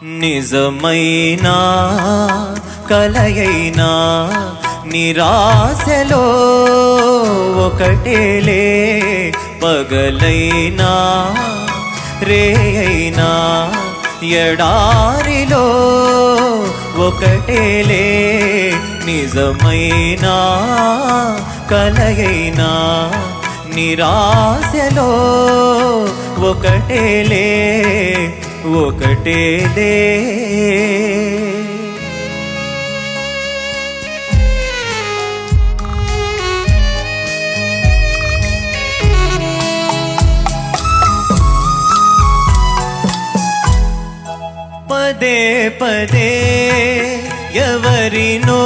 నిజమైనా కలయైనా నిరాశలో ఒకటేలే పగలైనా రేయైనా ఎడారిలో ఒకటేలే నిజమైనా కలయైనా నిరాశలో ఒకటేలే ఒకటే దే. పదే పదే ఎవరినో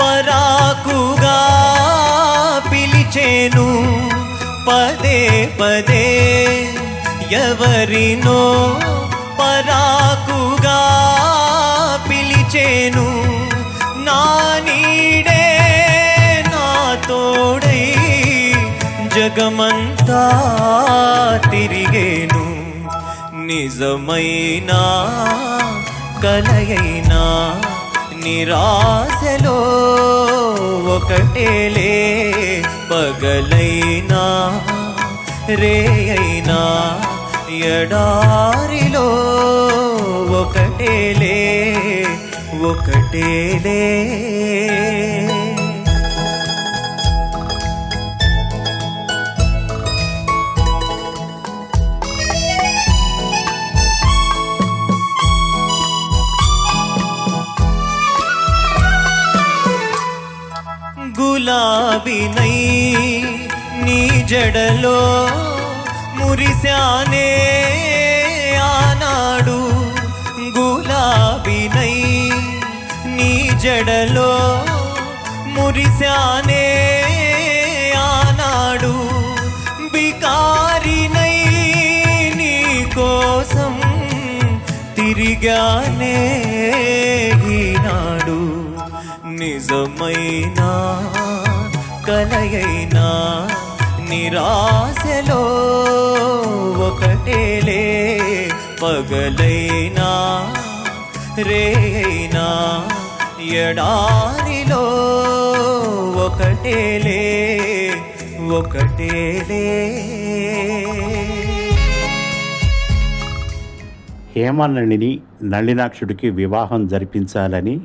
పరాకుగా పిలిచేను. పదే పదే ఎవరినో పరాకుగా పిలిచేను. నా నీడే నా తోడై జగమంతా తిరిగేను. నిజమైనా కలయైనా నిరాశలో ఒకటేలే పగలైనా రేయైనా ఎడారిలో ఒకటేలే ఒకటేలే. గులాబీనై నీ జడలో మురిశానే ఆనాడు గులాబీనై నీ జడలో మురిశానే ఆనాడు బికారినై నీ కోసం తిరిగానే ఈనాడు నిజమైనా కలయైనా నిరాశలో ఒకటేలే పగలైనా రేనా ఎడారిలో ఒకటేలే ఒకటేలే. హేమనళిని నళినాక్షుడికి వివాహం జరిపించాలని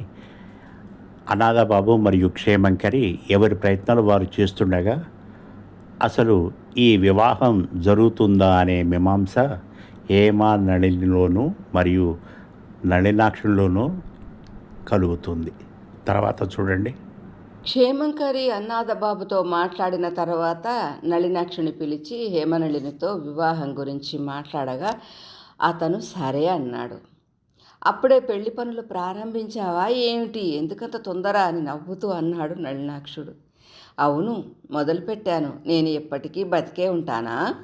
అనాథబాబు మరియు క్షేమంకరి ఎవరి ప్రయత్నాలు వారు చేస్తుండగా అసలు ఈ వివాహం జరుగుతుందా అనే మీమాంస హేమ నళినిలోనూ మరియు నళినాక్షుల్లోనూ కలుగుతుంది. తర్వాత చూడండి. క్షేమంకరి అన్నాథబాబుతో మాట్లాడిన తర్వాత నళినాక్షుని పిలిచి హేమనళినితో వివాహం గురించి మాట్లాడగా అతను సరే అన్నాడు. అప్పుడే పెళ్ళి పనులు ప్రారంభించావా? ఏమిటి? ఎందుకంత తొందర అని నవ్వుతూ అన్నాడు నళినాక్షుడు. అవును మొదలుపెట్టాను. నేను ఎప్పటికీ బతికే ఉంటానా?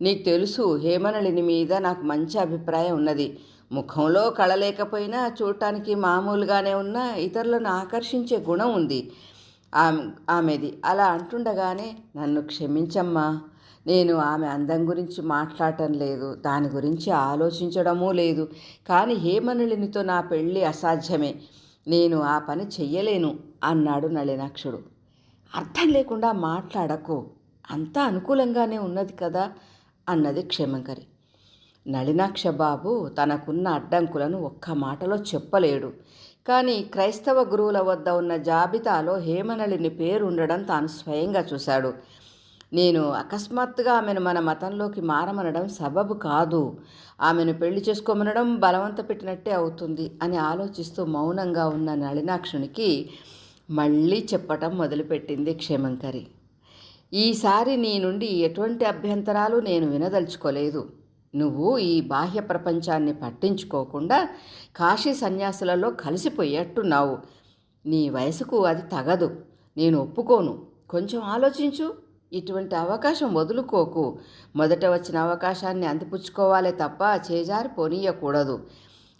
నీకు తెలుసు హేమనళిని మీద నాకు మంచి అభిప్రాయం ఉన్నది. ముఖంలో కళ లేకపోయినా చూడటానికి మామూలుగానే ఉన్న ఇతరులను ఆకర్షించే గుణం ఉంది. ఆమె ఆమెది. అలా అంటుండగానే నన్ను క్షమించమ్మా. నేను ఆమె అందం గురించి మాట్లాడటం లేదు. దాని గురించి ఆలోచించడమూ లేదు. కానీ హేమనళినితో నా పెళ్ళి అసాధ్యమే. నేను ఆ పని చెయ్యలేను అన్నాడు నళినాక్షుడు. అర్థం లేకుండా మాట్లాడకు. అంతా అనుకూలంగానే ఉన్నది కదా అన్నది క్షేమంకరి. నళినాక్ష బాబు తనకున్న అడ్డంకులను ఒక్క మాటలో చెప్పలేడు. కానీ క్రైస్తవ గురువుల వద్ద ఉన్న జాబితాలో హేమనళిని పేరు ఉండడం తాను స్వయంగా చూశాడు. నేను అకస్మాత్తుగా ఆమెను మన మతంలోకి మారమనడం సబబు కాదు. ఆమెను పెళ్ళి చేసుకోమనడం బలవంత పెట్టినట్టే అవుతుంది అని ఆలోచిస్తూ మౌనంగా ఉన్న నళినాక్షునికి మళ్ళీ చెప్పటం మొదలుపెట్టింది క్షేమంకరి. ఈసారి నీ నుండి ఎటువంటి అభ్యంతరాలు నేను వినదలుచుకోలేదు. నువ్వు ఈ బాహ్య ప్రపంచాన్ని పట్టించుకోకుండా కాశీ సన్యాసులలో కలిసిపోయేట్టున్నావు. నీ వయసుకు అది తగదు. నేను ఒప్పుకోను. కొంచెం ఆలోచించు. ఇటువంటి అవకాశం వదులుకోకు. మొదట వచ్చిన అవకాశాన్ని అందిపుచ్చుకోవాలే తప్ప చేజారి పోనీయకూడదు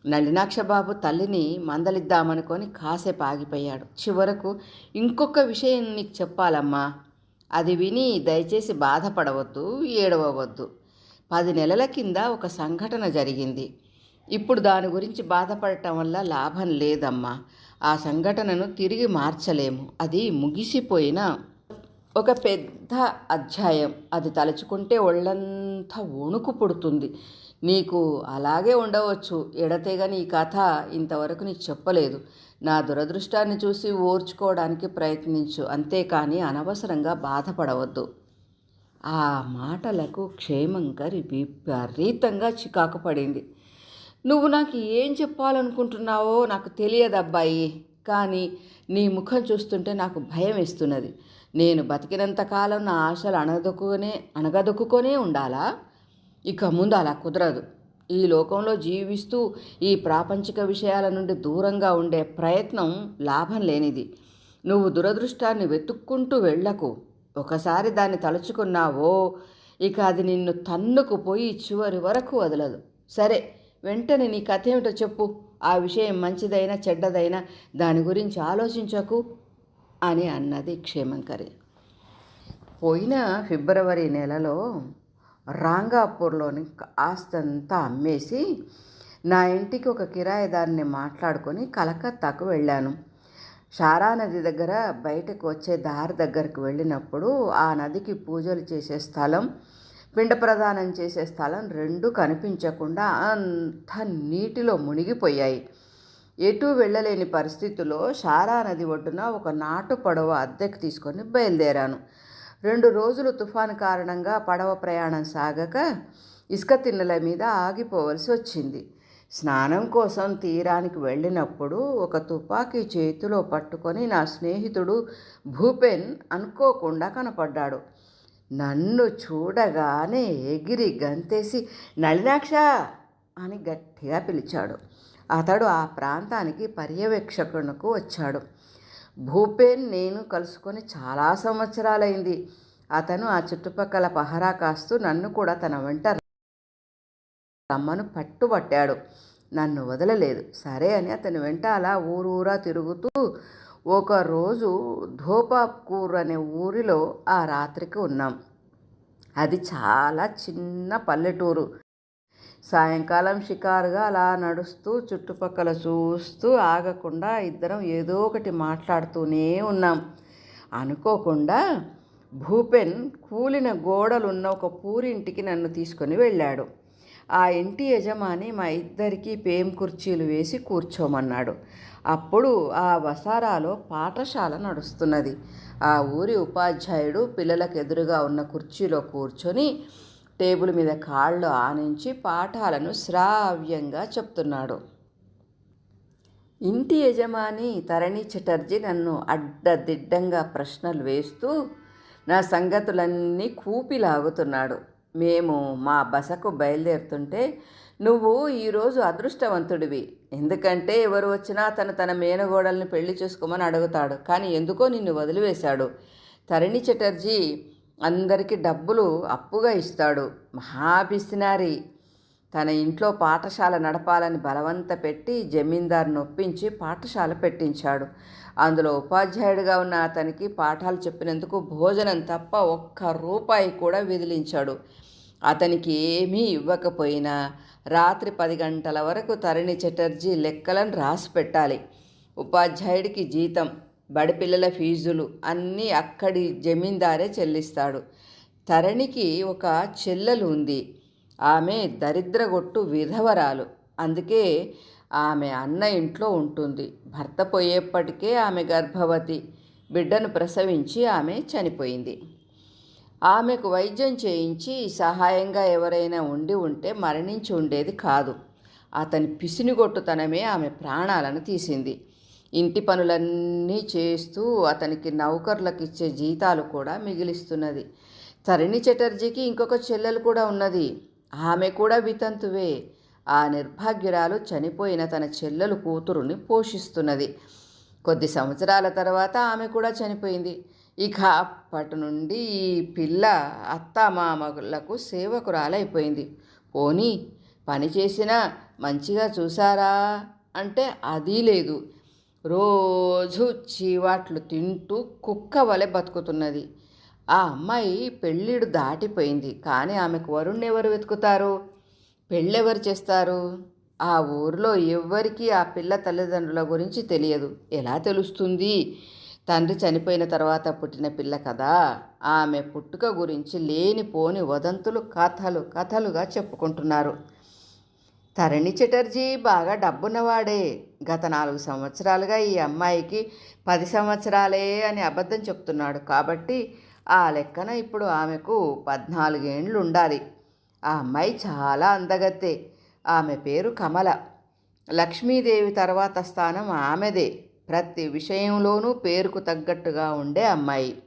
నళినాక్షబాబు తల్లిని మందలిద్దామనుకొని కాసేపు ఆగిపోయాడు. చివరకు ఇంకొక విషయం నీకు చెప్పాలమ్మా. అది విని దయచేసి బాధపడవద్దు ఏడవవద్దు. పది నెలల కింద ఒక సంఘటన జరిగింది. ఇప్పుడు దాని గురించి బాధపడటం వల్ల లాభం లేదమ్మా. ఆ సంఘటనను తిరిగి మార్చలేము. అది ముగిసిపోయిన ఒక పెద్ద అధ్యాయం. అది తలుచుకుంటే ఒళ్ళంతా వణుకు పుడుతుంది. నీకు అలాగే ఉండవచ్చు. ఎడతెగని ఈ కథ ఇంతవరకు నీకు చెప్పలేదు. నా దురదృష్టాన్ని చూసి ఓర్చుకోవడానికి ప్రయత్నించు. అంతేకాని అనవసరంగా బాధపడవద్దు. ఆ మాటలకు క్షేమంకరి విపరీతంగా చికాకు పడింది. నువ్వు నాకు ఏం చెప్పాలనుకుంటున్నావో నాకు తెలియదు అబ్బాయి కానీ నీ ముఖం చూస్తుంటే నాకు భయం వేస్తున్నది. నేను బతికినంత కాలం నా ఆశలు అణదొక్కునే అణగదొక్కునే ఉండాలా? ఇక ముందు అలా కుదరదు. ఈ లోకంలో జీవిస్తూ ఈ ప్రాపంచిక విషయాల నుండి దూరంగా ఉండే ప్రయత్నం లాభం లేనిది. నువ్వు దురదృష్టాన్ని వెతుక్కుంటూ వెళ్ళకు. ఒకసారి దాన్ని తలుచుకున్నావో ఇక అది నిన్ను తన్నుకుపోయి చివరి వరకు వదలదు. సరే వెంటనే నీ కథ ఏమిటో చెప్పు. ఆ విషయం మంచిదైనా చెడ్డదైనా దాని గురించి ఆలోచించకు అని అన్నది క్షేమంకరి. పోయిన ఫిబ్రవరి నెలలో రాంగాపూర్లోని ఆస్తంతా అమ్మేసి నా ఇంటికి ఒక కిరాయిదారిని మాట్లాడుకొని కలకత్తాకు వెళ్ళాను. షారా నది దగ్గర బయటకు వచ్చే దారి దగ్గరకు వెళ్ళినప్పుడు ఆ నదికి పూజలు చేసే స్థలం పిండ ప్రదానం చేసే స్థలం రెండు కనిపించకుండా అంత నీటిలో మునిగిపోయాయి. ఎటు వెళ్ళలేని పరిస్థితిలో షారా నది ఒడ్డున ఒక నాటు పడవ అద్దెకు తీసుకొని బయలుదేరాను. రెండు రోజులు తుఫాను కారణంగా పడవ ప్రయాణం సాగక ఇసుక తిన్నెల మీద ఆగిపోవలసి వచ్చింది. స్నానం కోసం తీరానికి వెళ్ళినప్పుడు ఒక తుపాకీ చేతిలో పట్టుకొని నా స్నేహితుడు భూపెన్ అనుకోకుండా కనపడ్డాడు. నన్ను చూడగానే ఎగిరి గంతేసి నళినాక్ష అని గట్టిగా పిలిచాడు. అతడు ఆ ప్రాంతానికి పర్యవేక్షకునకు వచ్చాడు. భూపేన్ నేను కలుసుకొని చాలా సంవత్సరాలైంది. అతను ఆ చుట్టుపక్కల పహరా కాస్తూ నన్ను కూడా తన వెంట రమ్మను పట్టుబట్టాడు. నన్ను వదలలేదు. సరే అని అతని వెంట అలా ఊరూరా తిరుగుతూ ఒకరోజు ధోపాపూర్ అనే ఊరిలో ఆ రాత్రికి ఉన్నాం. అది చాలా చిన్న పల్లెటూరు. సాయంకాలం షికారుగా అలా నడుస్తూ చుట్టుపక్కల చూస్తూ ఆగకుండా ఇద్దరం ఏదో ఒకటి మాట్లాడుతూనే ఉన్నాం. అనుకోకుండా భూపెన్ కూలిన గోడలున్న ఒక పూరింటికి నన్ను తీసుకొని వెళ్ళాడు. ఆ ఇంటి యజమాని మా ఇద్దరికి పేం కుర్చీలు వేసి కూర్చోమన్నాడు. అప్పుడు ఆ వసారాలో పాఠశాల నడుస్తున్నది. ఆ ఊరి ఉపాధ్యాయుడు పిల్లలకు ఎదురుగా ఉన్న కుర్చీలో కూర్చొని టేబుల్ మీద కాళ్ళు ఆనించి పాఠాలను శ్రావ్యంగా చెప్తున్నాడు. ఇంటి యజమాని తరణి చటర్జీ నన్ను అడ్డదిడ్డంగా ప్రశ్నలు వేస్తూ నా సంగతులన్నీ కూపిలాగుతున్నాడు. మేము మా బసకు బయలుదేరుతుంటే నువ్వు ఈరోజు అదృష్టవంతుడివి. ఎందుకంటే ఎవరు వచ్చినా తను తన మేనగోడల్ని పెళ్ళి చేసుకోమని అడుగుతాడు. కానీ ఎందుకో నిన్ను వదిలివేశాడు. తరణి చటర్జీ అందరికీ డబ్బులు అప్పుగా ఇస్తాడు. మహాపిసినారి తన ఇంట్లో పాఠశాల నడపాలని బలవంత పెట్టి జమీందారుని ఒప్పించి పాఠశాల పెట్టించాడు. అందులో ఉపాధ్యాయుడిగా ఉన్న అతనికి పాఠాలు చెప్పినందుకు భోజనం తప్ప ఒక్క రూపాయి కూడా విదిలించాడు. అతనికి ఏమీ ఇవ్వకపోయినా రాత్రి పది గంటల వరకు తరణి చటర్జీ లెక్కలను రాసి పెట్టాలి. ఉపాధ్యాయుడికి జీతం బడిపిల్లల ఫీజులు అన్నీ అక్కడి జమీందారే చెల్లిస్తాడు. తరణికి ఒక చెల్లెలు ఉంది. ఆమె దరిద్రగొట్టు విధవరాలు. అందుకే ఆమె అన్న ఇంట్లో ఉంటుంది. భర్త పోయేప్పటికే ఆమె గర్భవతి. బిడ్డను ప్రసవించి ఆమె చనిపోయింది. ఆమెకు వైద్యం చేయించి సహాయంగా ఎవరైనా ఉండి ఉంటే మరణించి ఉండేది కాదు. అతని పిసినిగొట్టుతనమే ఆమె ప్రాణాలను తీసింది. ఇంటి పనులన్నీ చేస్తూ అతనికి నౌకర్లకు ఇచ్చే జీతాలు కూడా మిగిలిస్తున్నది. తరిణి చటర్జీకి ఇంకొక చెల్లెలు కూడా ఉన్నది. ఆమె కూడా వితంతువే. ఆ నిర్భాగ్యురాలు చనిపోయిన తన చెల్లెలు కూతురుని పోషిస్తున్నది. కొద్ది సంవత్సరాల తర్వాత ఆమె కూడా చనిపోయింది. ఇక అప్పటి నుండి ఈ పిల్ల అత్తమామలకు సేవకురాలైపోయింది. పోనీ పని చేసినా మంచిగా చూసారా అంటే అది లేదు. రోజు చీవాట్లు తింటూ కుక్క వలె బతుకుతున్నది. ఆ అమ్మాయి పెళ్ళిడు దాటిపోయింది. కానీ ఆమెకు వరుణ్ణి ఎవరు వెతుకుతారు? పెళ్ళెవరు చేస్తారు? ఆ ఊరిలో ఎవ్వరికీ ఆ పిల్ల తల్లిదండ్రుల గురించి తెలియదు. ఎలా తెలుస్తుంది? తండ్రి చనిపోయిన తర్వాత పుట్టిన పిల్ల కదా. ఆమె పుట్టుక గురించి లేనిపోని వదంతులు కథలు కథలుగా చెప్పుకుంటున్నారు. తరణి చటర్జీ బాగా డబ్బున్నవాడే. గత నాలుగు సంవత్సరాలుగా ఈ అమ్మాయికి పది సంవత్సరాలే అని అబద్ధం చెప్తున్నాడు. కాబట్టి ఆ లెక్కన ఇప్పుడు ఆమెకు పద్నాలుగేండ్లు ఉండాలి ఆ అమ్మాయి చాలా అందగత్తే. ఆమె పేరు కమల. లక్ష్మీదేవి తర్వాత స్థానం ఆమెదే. ప్రతి విషయంలోనూ పేరుకు తగ్గట్టుగా ఉండే అమ్మాయి.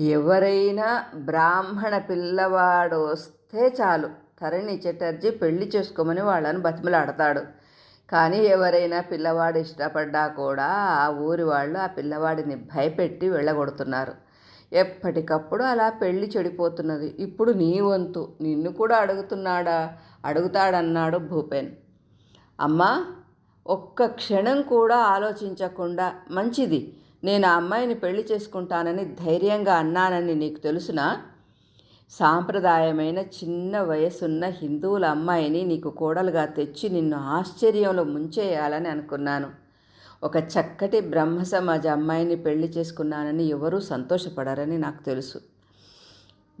ఎవరైనా బ్రాహ్మణ పిల్లవాడు వస్తే చాలు. తరణి చటర్జీ పెళ్ళి చేసుకోమని వాళ్ళని బతిమలాడతాడు. కానీ ఎవరైనా పిల్లవాడు ఇష్టపడ్డా కూడా ఆ ఊరి వాళ్ళు ఆ పిల్లవాడిని భయపెట్టి వెళ్ళగొడుతున్నారు. ఎప్పటికప్పుడు అలా పెళ్ళి చెడిపోతున్నది. ఇప్పుడు నీ వంతు. నిన్ను కూడా అడుగుతున్నాడా? అడుగుతాడన్నాడు భూపెన్. అమ్మా ఒక్క క్షణం కూడా ఆలోచించకుండా మంచిది. నేను ఆ అమ్మాయిని పెళ్ళి చేసుకుంటానని ధైర్యంగా అన్నానని నీకు తెలుసునా? సాంప్రదాయమైన చిన్న వయసున్న హిందువుల అమ్మాయిని నీకు కోడలుగా తెచ్చి నిన్ను ఆశ్చర్యంలో ముంచేయాలని అనుకున్నాను. ఒక చక్కటి బ్రహ్మ సమాజ అమ్మాయిని పెళ్ళి చేసుకున్నానని ఎవరూ సంతోషపడరని నాకు తెలుసు.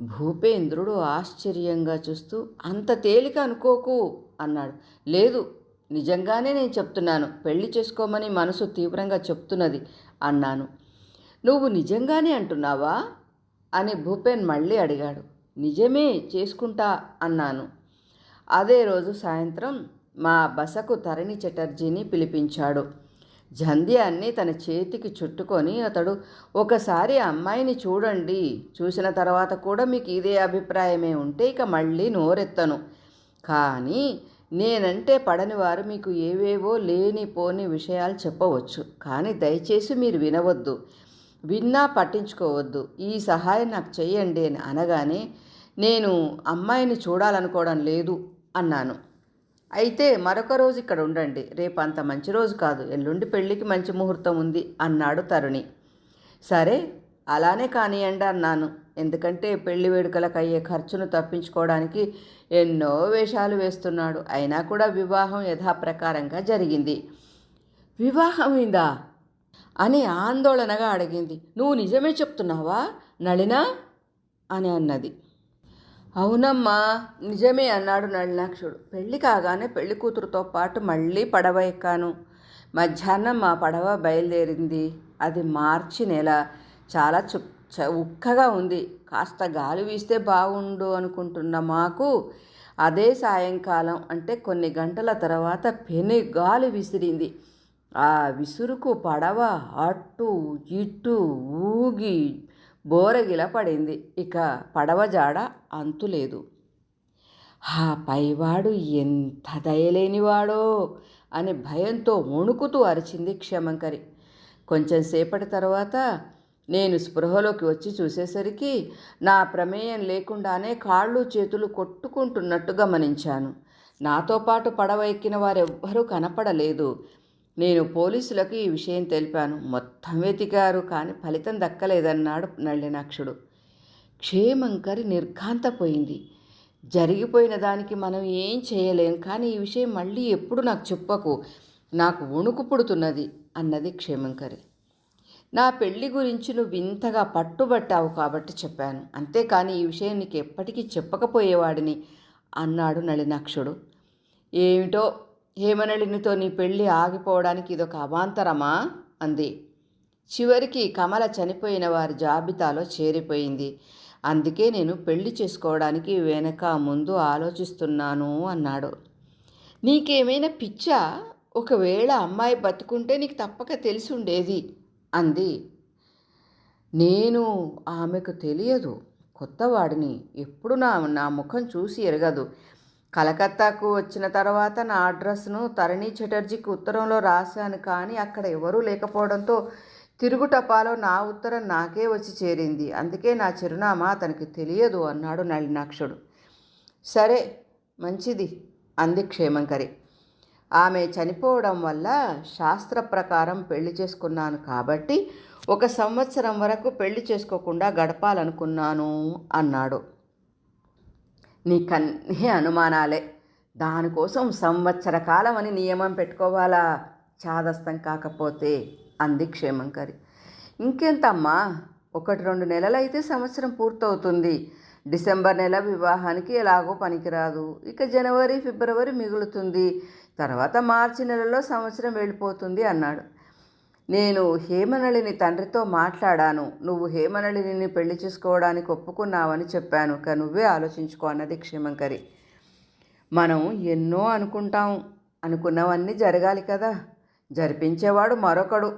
భూపేంద్రుడు ఆశ్చర్యంగా చూస్తూ అంత తేలిక అనుకోకు అన్నాడు. లేదు నిజంగానే నేను చెప్తున్నాను. పెళ్ళి చేసుకోమని మనసు తీవ్రంగా చెప్తున్నది అన్నాను. నువ్వు నిజంగానే అంటున్నావా? అని భూపేన్ మళ్ళీ అడిగాడు. నిజమే చేసుకుంటా అన్నాను. అదే రోజు సాయంత్రం మా బసకు తరణి చటర్జీని పిలిపించాడు. జంధ్యాన్ని తన చేతికి చుట్టుకొని అతడు ఒకసారి అమ్మాయిని చూడండి. చూసిన తర్వాత కూడా మీకు ఇదే అభిప్రాయమే ఉంటే ఇక మళ్ళీ నోరెత్తను. కానీ నేనంటే పడని వారు మీకు ఏవేవో లేనిపోని విషయాలు చెప్పవచ్చు. కానీ దయచేసి మీరు వినవద్దు. విన్నా పట్టించుకోవద్దు. ఈ సహాయం నాకు చెయ్యండి అని అనగానే నేను అమ్మాయిని చూడాలనుకోవడం లేదు అన్నాను. అయితే మరొక రోజు ఇక్కడ ఉండండి. రేపు అంత మంచి రోజు కాదు. ఎల్లుండి పెళ్ళికి మంచి ముహూర్తం ఉంది అన్నాడు తరుణి. సరే అలానే కానియండి అన్నాను. ఎందుకంటే పెళ్ళి వేడుకలకు అయ్యే ఖర్చును తప్పించుకోవడానికి ఎన్నో వేషాలు వేస్తున్నాడు. అయినా కూడా వివాహం యథాప్రకారంగా జరిగింది. వివాహమైందా? అని ఆందోళనగా అడిగింది. నువ్వు నిజమే చెప్తున్నావా? నళినా అని అన్నది. అవునమ్మా నిజమే అన్నాడు నళినాక్షుడు. పెళ్ళి కాగానే పెళ్ళి కూతురుతో పాటు మళ్ళీ పడవ ఎక్కాను. మధ్యాహ్నం మా పడవ బయలుదేరింది. అది మార్చి నెల. చాలా చు చ ఉక్కగా ఉంది. కాస్త గాలి వీస్తే బాగుండు అనుకుంటున్న మాకు అదే సాయంకాలం. అంటే కొన్ని గంటల తర్వాత పెను గాలి విసిరింది. ఆ విసురుకు పడవ అటు ఇటు ఊగి బోరగిల పడింది. ఇక పడవ జాడ అంతులేదు. ఆ పైవాడు ఎంత దయలేనివాడో అని భయంతో వణుకుతూ అరిచింది క్షేమంకరి. కొంచెం సేపటి తర్వాత నేను స్పృహలోకి వచ్చి చూసేసరికి నా ప్రమేయం లేకుండానే కాళ్ళు చేతులు కొట్టుకుంటున్నట్టు గమనించాను. నాతో పాటు పడవ ఎక్కిన వారెవ్వరూ కనపడలేదు. నేను పోలీసులకు ఈ విషయం తెలిపాను. మొత్తం వెతికారు కానీ ఫలితం దక్కలేదన్నాడు నళినాక్షుడు క్షేమంకరి నిర్ఘాంతపోయింది. జరిగిపోయిన దానికి మనం ఏం చేయలేం. కానీ ఈ విషయం మళ్ళీ ఎప్పుడు నాకు చెప్పకు. నాకు వణుకు పుడుతున్నది అన్నది క్షేమంకరి నా పెళ్ళి గురించి నువ్వు ఇంతగా పట్టుబట్టావు కాబట్టి చెప్పాను. అంతేకాని ఈ విషయం నీకు ఎప్పటికీ చెప్పకపోయేవాడిని అన్నాడు నళినాక్షుడు ఏమిటో హేమనళినితో నీ పెళ్ళి ఆగిపోవడానికి ఇదొక అవాంతరమా? అంది. చివరికి కమల చనిపోయిన వారి జాబితాలో చేరిపోయింది. అందుకే నేను పెళ్ళి చేసుకోవడానికి వెనక ముందు ఆలోచిస్తున్నాను అన్నాడు. నీకేమైనా పిచ్చా? ఒకవేళ అమ్మాయి బతుకుంటే నీకు తప్పక తెలిసి ఉండేది అంది. నేను ఆమెకు తెలియదు. కొత్తవాడిని ఎప్పుడు నా నా ముఖం చూసి ఎరగదు. కలకత్తాకు వచ్చిన తర్వాత నా అడ్రస్ను తరణి చటర్జీకి ఉత్తరంలో రాశాను కానీ అక్కడ ఎవరూ లేకపోవడంతో తిరుగుటపాలో నా ఉత్తరం నాకే వచ్చి చేరింది. అందుకే నా చిరునామా అతనికి తెలియదు అన్నాడు నళినాక్షుడు. సరే మంచిది అంది క్షేమంకరి. ఆమె చనిపోవడం వల్ల శాస్త్ర ప్రకారం పెళ్ళి చేసుకున్నాను కాబట్టి ఒక సంవత్సరం వరకు పెళ్ళి చేసుకోకుండా గడపాలనుకున్నాను అన్నాడు. నీకన్నీ అనుమానాలే. దానికోసం సంవత్సర కాలం అని నియమం పెట్టుకోవాలా? చాదస్తం కాకపోతే అంది క్షేమంకరి. ఇంకెంతమ్మా? ఒకటి రెండు నెలలైతే సంవత్సరం పూర్తవుతుంది. డిసెంబర్ నెల వివాహానికి ఎలాగో పనికిరాదు. ఇక జనవరి ఫిబ్రవరి మిగులుతుంది. తర్వాత మార్చి నెలలో సంవత్సరం వెళ్ళిపోతుంది అన్నాడు. నేను హేమనళిని తండ్రితో మాట్లాడాను. నువ్వు హేమనళిని పెళ్ళి చేసుకోవడానికి ఒప్పుకున్నావని చెప్పాను. కానీ నువ్వే ఆలోచించుకో అన్నది క్షేమంకరి. మనం ఎన్నో అనుకుంటాం. అనుకున్నవన్నీ జరగాలి కదా. జరిపించేవాడు మరొకడు.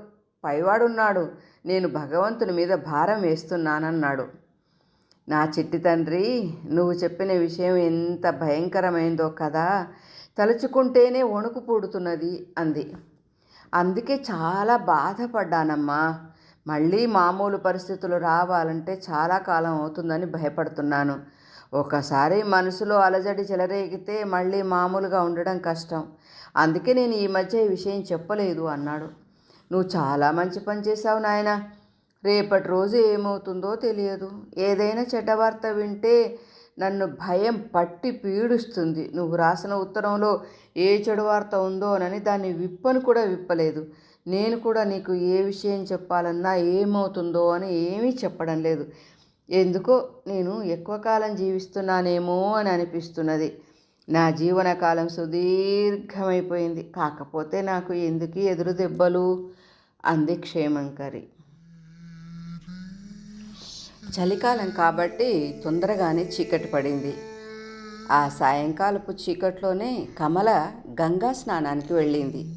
పైవాడున్నాడు. నేను భగవంతుని మీద భారం వేస్తున్నానన్నాడు. నా చిట్టి తండ్రి నువ్వు చెప్పిన విషయం ఎంత భయంకరమైందో కదా. తలుచుకుంటేనే వణుకు పూడుతున్నది అంది. అందుకే చాలా బాధపడ్డానమ్మా. మళ్ళీ మామూలు పరిస్థితులు రావాలంటే చాలా కాలం అవుతుందని భయపడుతున్నాను. ఒకసారి మనసులో అలజడి చెలరేగితే మళ్ళీ మామూలుగా ఉండడం కష్టం. అందుకే నేను ఈ మధ్య ఈ విషయం చెప్పలేదు అన్నాడు. నువ్వు చాలా మంచి పని చేశావు నాయన. రేపటి రోజు ఏమవుతుందో తెలియదు. ఏదైనా చెడ్డ వార్త వింటే నన్ను భయం పట్టి పీడిస్తుంది. నువ్వు రాసిన ఉత్తరంలో ఏ చెడు వార్త ఉందోనని దాన్ని విప్పను కూడా విప్పలేదు. నేను కూడా నీకు ఏ విషయం చెప్పాలన్నా ఏమవుతుందో అని ఏమీ చెప్పడం లేదు. ఎందుకో నేను ఎక్కువ కాలం జీవిస్తున్నానేమో అని అనిపిస్తున్నది. నా జీవనకాలం సుదీర్ఘమైపోయింది. కాకపోతే నాకు ఎందుకు ఎదురు దెబ్బలు? అంది క్షేమంకరి. చలికాలం కాబట్టి తొందరగానే చీకటి పడింది. ఆ సాయంకాలపు చీకట్లోనే కమల గంగా స్నానానికి వెళ్ళింది.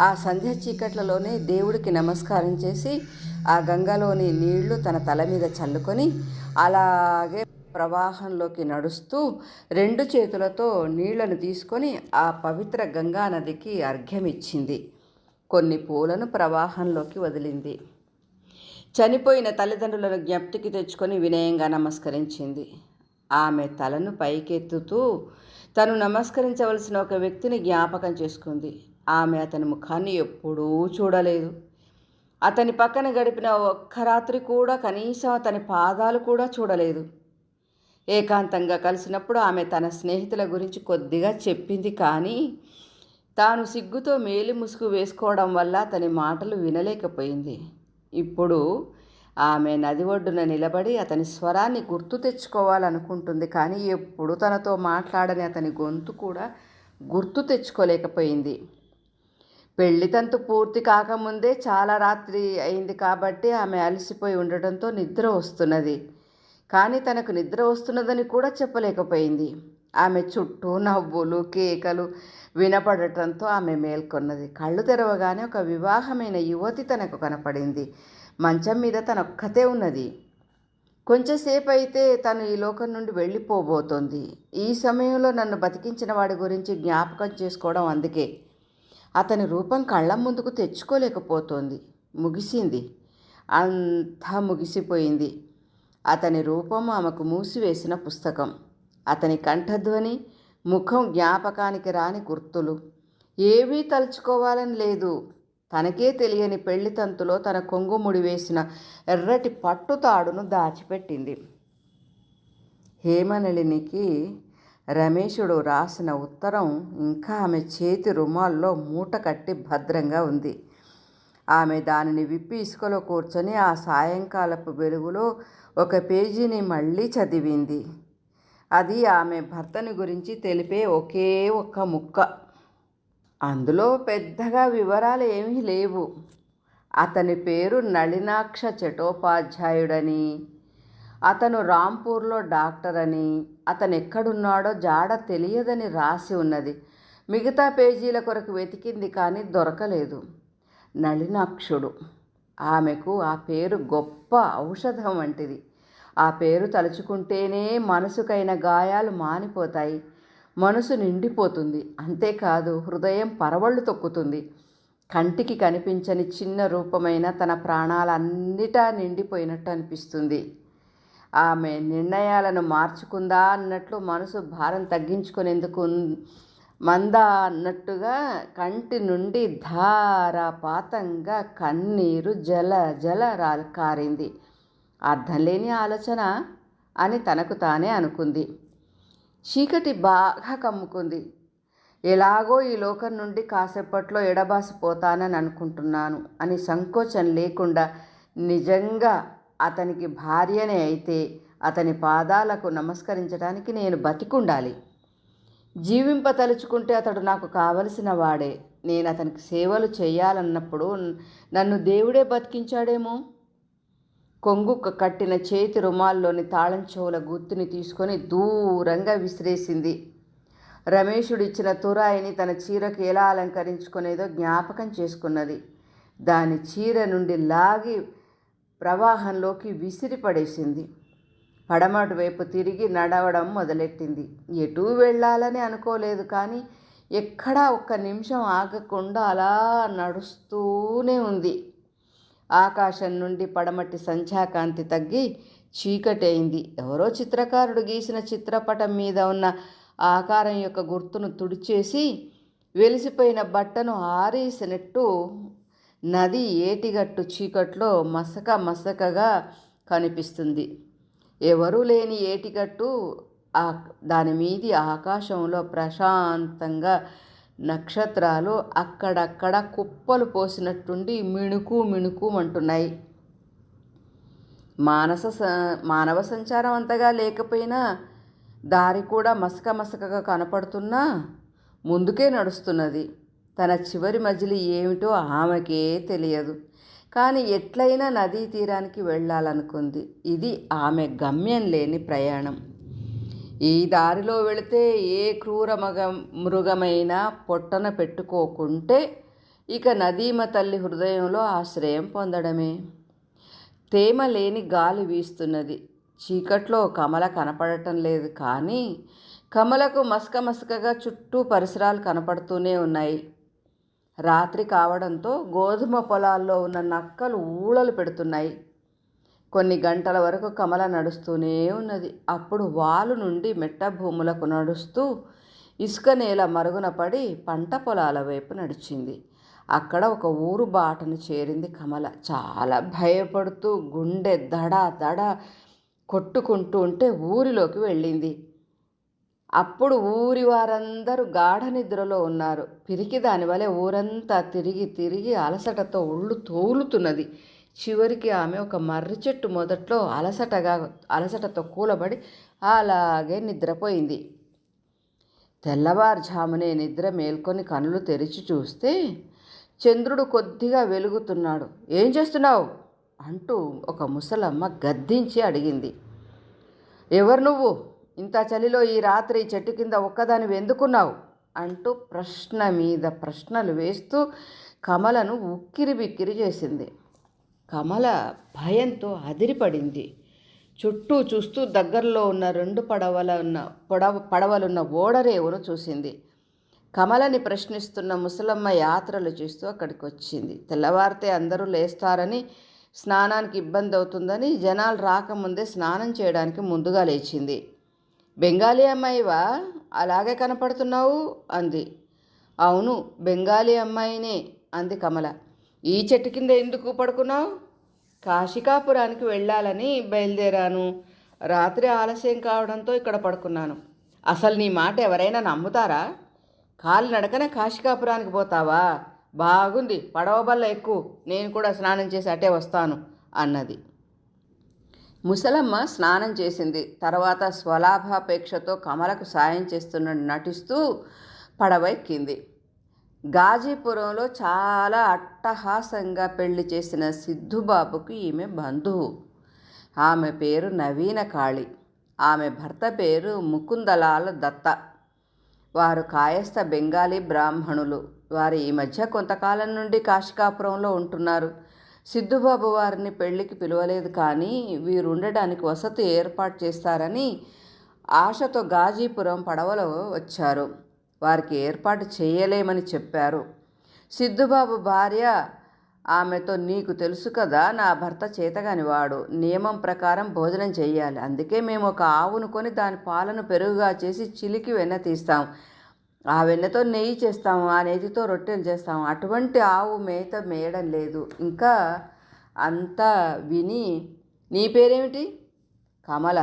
ఆ సంధ్య చీకట్లలోనే దేవుడికి నమస్కారం చేసి ఆ గంగలోని నీళ్ళు తన తల మీద చల్లుకొని అలాగే ప్రవాహంలోకి నడుస్తూ రెండు చేతులతో నీళ్ళను తీసుకొని ఆ పవిత్ర గంగా నదికి అర్ఘ్యమిచ్చింది. కొన్ని పూలను ప్రవాహంలోకి వదిలింది. చనిపోయిన తల్లిదండ్రులను జ్ఞప్తికి తెచ్చుకొని వినయంగా నమస్కరించింది. ఆమె తలను పైకెత్తుతూ తను నమస్కరించవలసిన ఒక వ్యక్తిని జ్ఞాపకం చేసుకుంది. ఆమె అతని ముఖాన్ని ఎప్పుడూ చూడలేదు. అతని పక్కన గడిపిన ఒక్క రాత్రి కూడా కనీసం అతని పాదాలు కూడా చూడలేదు. ఏకాంతంగా కలిసినప్పుడు ఆమె తన స్నేహితుల గురించి కొద్దిగా చెప్పింది కానీ తాను సిగ్గుతో మేలి ముసుగు వేసుకోవడం వల్ల అతని మాటలు వినలేకపోయింది. ఇప్పుడు ఆమె నది ఒడ్డున నిలబడి అతని స్వరాన్ని గుర్తు తెచ్చుకోవాలనుకుంటుంది. కానీ ఎప్పుడు తనతో మాట్లాడని అతని గొంతు కూడా గుర్తు తెచ్చుకోలేకపోయింది. పెళ్ళి తంతు పూర్తి కాకముందే చాలా రాత్రి అయింది కాబట్టి ఆమె అలసిపోయి ఉండటంతో నిద్ర వస్తున్నది. కానీ తనకు నిద్ర వస్తున్నదని కూడా చెప్పలేకపోయింది. ఆమె చుట్టూ నవ్వులు కేకలు వినపడటంతో ఆమె మేల్కొన్నది. కళ్ళు తెరవగానే ఒక వివాహమైన యువతి తనకు కనపడింది. మంచం మీద తనొక్కతే ఉన్నది. కొంచెంసేపు అయితే తను ఈ లోకం నుండి వెళ్ళిపోబోతోంది. ఈ సమయంలో నన్ను బతికించిన వాడి గురించి జ్ఞాపకం చేసుకోవడం అందుకే. అతని రూపం కళ్ళ ముందుకు తెచ్చుకోలేకపోతోంది. ముగిసింది. అంతా ముగిసిపోయింది. అతని రూపం ఆమెకు మూసివేసిన పుస్తకం. అతని కంఠధ్వని ముఖం జ్ఞాపకానికి రాని గుర్తులు. ఏవీ తలుచుకోవాలని లేదు. తనకే తెలియని పెళ్ళి తంతులో తన కొంగు ముడి వేసిన ఎర్రటి పట్టుతాడును దాచిపెట్టింది. హేమనళినికి రమేషుడు రాసిన ఉత్తరం ఇంకా ఆమె చేతి రుమాల్లో మూట కట్టి భద్రంగా ఉంది. ఆమె దానిని విప్పి ఇసుకలో కూర్చొని ఆ సాయంకాలపు వెలుగులో ఒక పేజీని మళ్ళీ చదివింది. అది ఆమె భర్తని గురించి తెలిపే ఒకే ఒక్క ముక్క. అందులో పెద్దగా వివరాలు ఏమీ లేవు. అతని పేరు నళినాక్ష చటోపాధ్యాయుడని అతను రాంపూర్లో డాక్టర్ అని అతను ఎక్కడున్నాడో జాడ తెలియదని రాసి ఉన్నది. మిగతా పేజీల కొరకు వెతికింది కానీ దొరకలేదు. నళినాక్షుడు. ఆమెకు ఆ పేరు గొప్ప ఔషధం వంటిది. ఆ పేరు తలుచుకుంటేనే మనసుకైన గాయాలు మానిపోతాయి. మనసు నిండిపోతుంది. అంతేకాదు హృదయం పరవళ్ళు తొక్కుతుంది. కంటికి కనిపించని చిన్న రూపమైన తన ప్రాణాలన్నిటా నిండిపోయినట్టు అనిపిస్తుంది. ఆమె నిర్ణయాలను మార్చుకుందా అన్నట్లు మనసు భారం తగ్గించుకునేందుకు మందా అన్నట్టుగా కంటి నుండి ధారాపాతంగా కన్నీరు జల జల కారింది. అర్థం లేని ఆలోచన అని తనకు తానే అనుకుంది. చీకటి బాగా కమ్ముకుంది. ఎలాగో ఈ లోకం నుండి కాసేపట్లో ఎడబాసిపోతానని అనుకుంటున్నాను అని సంకోచం లేకుండా నిజంగా అతనికి భార్యనే అయితే అతని పాదాలకు నమస్కరించడానికి నేను బతికుండాలి. జీవింపతలుచుకుంటే అతడు నాకు కావలసిన వాడే. నేను అతనికి సేవలు చేయాలన్నప్పుడు నన్ను దేవుడే బతికించాడేమో? కొంగు కట్టిన చేతి రుమాల్లోని తాళం చెవుల గుర్తుని తీసుకొని దూరంగా విసిరేసింది. రమేషుడిచ్చిన తురాయిని తన చీరకు ఎలా అలంకరించుకునేదో జ్ఞాపకం చేసుకున్నది. దాని చీర నుండి లాగి ప్రవాహంలోకి విసిరిపడేసింది. పడమటి వైపు తిరిగి నడవడం మొదలెట్టింది. ఎటు వెళ్ళాలని అనుకోలేదు కానీ ఎక్కడా ఒక్క నిమిషం ఆగకుండా అలా నడుస్తూనే ఉంది. ఆకాశం నుండి పడమటి సంధ్యాకాంతి తగ్గి చీకటైంది. ఎవరో చిత్రకారుడు గీసిన చిత్రపటం మీద ఉన్న ఆకారం యొక్క గుర్తును తుడిచేసి వెలిసిపోయిన బట్టను ఆరేసినట్టు నది ఏటిగట్టు చీకట్లో మసక మసకగా కనిపిస్తుంది. ఎవరూ లేని ఏటిగట్టు ఆ దాని మీది ఆకాశంలో ప్రశాంతంగా నక్షత్రాలు అక్కడక్కడ కుప్పలు పోసినట్టుండి మిణుకు మిణుకు అంటున్నాయి. మానస స మానవ సంచారం అంతగా లేకపోయినా దారి కూడా మసక మసకగా కనపడుతున్నా ముందుకే నడుస్తున్నది. తన చివరి మజిలి ఏమిటో ఆమెకే తెలియదు. కానీ ఎట్లయినా నదీ తీరానికి వెళ్ళాలనుకుంది. ఇది ఆమె గమ్యం లేని ప్రయాణం. ఈ దారిలో వెళితే ఏ క్రూర మగ మృగమైనా పొట్టన పెట్టుకోకుంటే ఇక నదీమ తల్లి హృదయంలో ఆశ్రయం పొందడమే. తేమ లేని గాలి వీస్తున్నది. చీకట్లో కమల కనపడటం లేదు కానీ కమలకు మసక మసకగా చుట్టూ పరిసరాలు కనపడుతూనే ఉన్నాయి. రాత్రి కావడంతో గోధుమ పొలాల్లో ఉన్న నక్కలు ఊళలు పెడుతున్నాయి. కొన్ని గంటల వరకు కమల నడుస్తూనే ఉన్నది. అప్పుడు వాలు నుండి మెట్ట భూములకు నడుస్తూ ఇసుక నేల మరుగున పడి పంట పొలాల వైపు నడిచింది. అక్కడ ఒక ఊరు బాటను చేరింది కమల. చాలా భయపడుతూ గుండె దడ దడ కొట్టుకుంటూ ఉంటే ఊరిలోకి వెళ్ళింది. అప్పుడు ఊరి వారందరూ గాఢ నిద్రలో ఉన్నారు. పిరికి దానివలే ఊరంతా తిరిగి తిరిగి అలసటతో ఒళ్ళు తోలుతున్నది. చివరికి ఆమె ఒక మర్రి చెట్టు మొదట్లో అలసటగా అలసటతో కూలబడి అలాగే నిద్రపోయింది. తెల్లవారుజామునే నిద్ర మేల్కొని కనులు తెరిచి చూస్తే చంద్రుడు కొద్దిగా వెలుగుతున్నాడు. ఏం చేస్తున్నావు? అంటూ ఒక ముసలమ్మ గద్దించి అడిగింది. ఎవరు నువ్వు? ఇంత చలిలో ఈ రాత్రి చెట్టు కింద ఒక్కదాని ఎందుకున్నావు? అంటూ ప్రశ్న మీద ప్రశ్నలు వేస్తూ కమలను ఉక్కిరి బిక్కిరి చేసింది. కమల భయంతో అదిరిపడింది. చుట్టూ చూస్తూ దగ్గరలో ఉన్న రెండు పడవల ఉన్న పొడవ పడవలున్న ఓడరేవును చూసింది. కమలని ప్రశ్నిస్తున్న ముసలమ్మ యాత్రలు చేస్తూ అక్కడికి వచ్చింది తెల్లవారితే అందరూ లేస్తారని స్నానానికి ఇబ్బంది అవుతుందని జనాలు రాకముందే స్నానం చేయడానికి ముందుగా లేచింది. బెంగాలీ అమ్మాయివా? అలాగే కనపడుతున్నావు? అంది. అవును బెంగాలీ అమ్మాయినే అంది కమల. ఈ చెట్టు కింద ఎందుకు పడుకున్నావు? కాశికాపురానికి వెళ్ళాలని బయలుదేరాను. రాత్రి ఆలస్యం కావడంతో ఇక్కడ పడుకున్నాను. అసలు నీ మాట ఎవరైనా నమ్ముతారా? కాలు నడకనే కాశికాపురానికి పోతావా? బాగుంది పడవ బల్ల ఎక్కువ నేను కూడా స్నానం చేసి అటే వస్తాను అన్నది. ముసలమ్మ స్నానం చేసింది. తర్వాత స్వలాభాపేక్షతో కమలకు సాయం చేస్తున్న నటిస్తూ పడవ ఎక్కింది. గాజీపురంలో చాలా అట్టహాసంగా పెళ్ళి చేసిన సిద్ధుబాబుకు ఈమె బంధువు. ఆమె పేరు నవీన కాళి. ఆమె భర్త పేరు ముకుందలాల దత్త. వారు కాయస్థ బెంగాలీ బ్రాహ్మణులు. వారు ఈ మధ్య కొంతకాలం నుండి కాశికాపురంలో ఉంటున్నారు. సిద్ధుబాబు వారిని పెళ్ళికి పిలవలేదు కానీ వీరు ఉండడానికి వసతి ఏర్పాటు చేస్తారని ఆశతో గాజీపురం పడవలో వచ్చారు. వారికి ఏర్పాటు చేయలేమని చెప్పారు. సిద్ధుబాబు భార్య ఆమెతో నీకు తెలుసు కదా నా భర్త చేతగాని వాడు నియమం ప్రకారం భోజనం చేయాలి అందుకే మేము ఒక ఆవును కొని దాని పాలను పెరుగుగా చేసి చిలికి వెన్న తీస్తాం. ఆ వెన్నతో నెయ్యి చేస్తాము ఆ నెయ్యితో రొట్టెలు చేస్తాము అటువంటి ఆవు మేత మేయడం లేదు. ఇంకా అంతా విని నీ పేరేమిటి? కమల.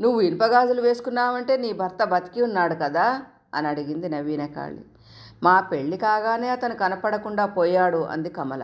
నువ్వు ఇనుపగాజులు వేసుకున్నావంటే నీ భర్త బతికి ఉన్నాడు కదా. అని అడిగింది నవీనకాళి మా పెళ్ళి కాగానే అతను కనపడకుండా పోయాడు అంది కమల.